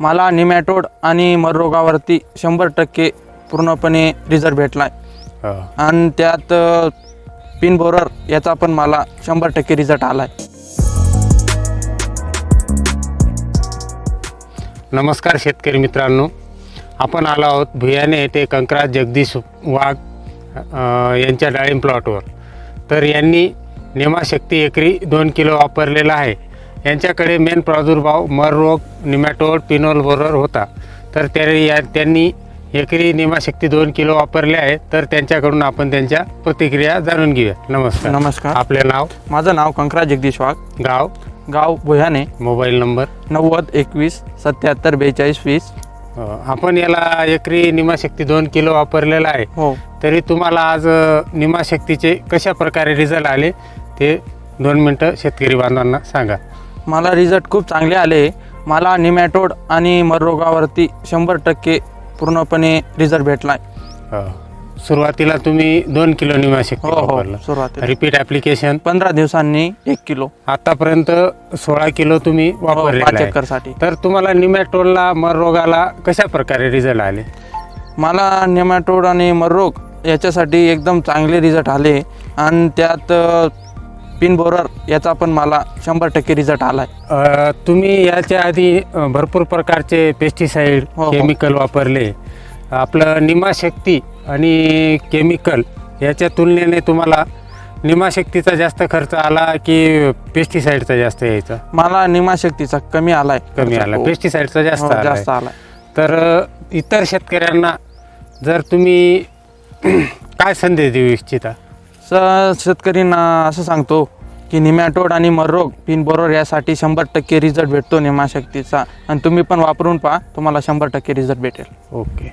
मला निमॅटोड आणि मररोगावरती शंभर टक्के पूर्णपणे रिझल्ट भेटला आहे. आणि त्यात पिन बोरर याचा पण मला शंभर टक्के रिझल्ट आला आहे नमस्कार शेतकरी मित्रांनो. आपण आलो आहोत भुयाने येथे कंकराज जगदीश वाघ यांच्या डाळिंब प्लॉटवर तर यांनी नेमाशक्ती एकरी दोन किलो वापरलेला आहे. यांच्याकडे मेन प्रादुर्भाव मर रोग निमॅटोड पिनोल बोरर होता. तर या त्यांनी एकरी नेमाशक्ती दोन किलो वापरले आहे तर त्यांच्याकडून आपण त्यांच्या प्रतिक्रिया जाणून घेऊया. नमस्कार. नमस्कार. आपले नाव? माझं नाव कंकरा जगदीश वाघ. गाव? गाव भुयाने मोबाईल नंबर? नव्वद एकवीस सत्याहत्तर बेचाळीस वीस. अ, आपण याला एकरी निमाशक्ती दोन किलो वापरलेला आहे. हो. तरी तुम्हाला आज निमाशक्तीचे कशा प्रकारे रिझल्ट आले ते दोन मिनटं शेतकरी बांधवांना सांगा. मला रिझल्ट खूप चांगले आले. मला निमॅटोड आणि मररोगावरती शंभर टक्के पूर्णपणे रिझल्ट भेटला आहे अ, सुरुवातीला तुम्ही दोन किलो निमाशक्ती हो हो वापरलं. सुरुवातीला. रिपीट ॲप्लिकेशन पंधरा दिवसांनी एक किलो. आतापर्यंत सोळा किलो तुम्ही हो, वापरलेला आहे. तर तुम्हाला निमॅटोलला मर रोगाला कशा प्रकारे रिझल्ट आले? मला नेमॅटोड आणि मररोग याच्यासाठी एकदम चांगले रिझल्ट आले. आणि त्यात अ, पिन बोरर याचा पण मला शंभर टक्के रिझल्ट आला अ, तुम्ही याच्या आधी अ, भरपूर प्रकारचे पेस्टिसाईड हो, हो. केमिकल वापरले. आपलं निमाशक्ती आणि केमिकल याच्या तुलनेने तुम्हाला निमाशक्तीचा जास्त खर्च आला की पेस्टिसाईडचा जास्त यायचा? मला निमाशक्तीचा कमी आलाय. कमी आला. हो, पेस्टिसाईडचा जास्त हो, आला जास्त आलाय. तर अ, इतर शेतकऱ्यांना जर तुम्ही काय संदेश देऊ इच्छिता? स शेतकरींना असं सांगतो की निमॅटोड आणि मररोग पिन यासाठी शंभर टक्के रिझल्ट भेटतो निमाशक्तीचा. आणि तुम्ही पण वापरून पहा तुम्हाला शंभर टक्के रिझल्ट भेटेल. ओके.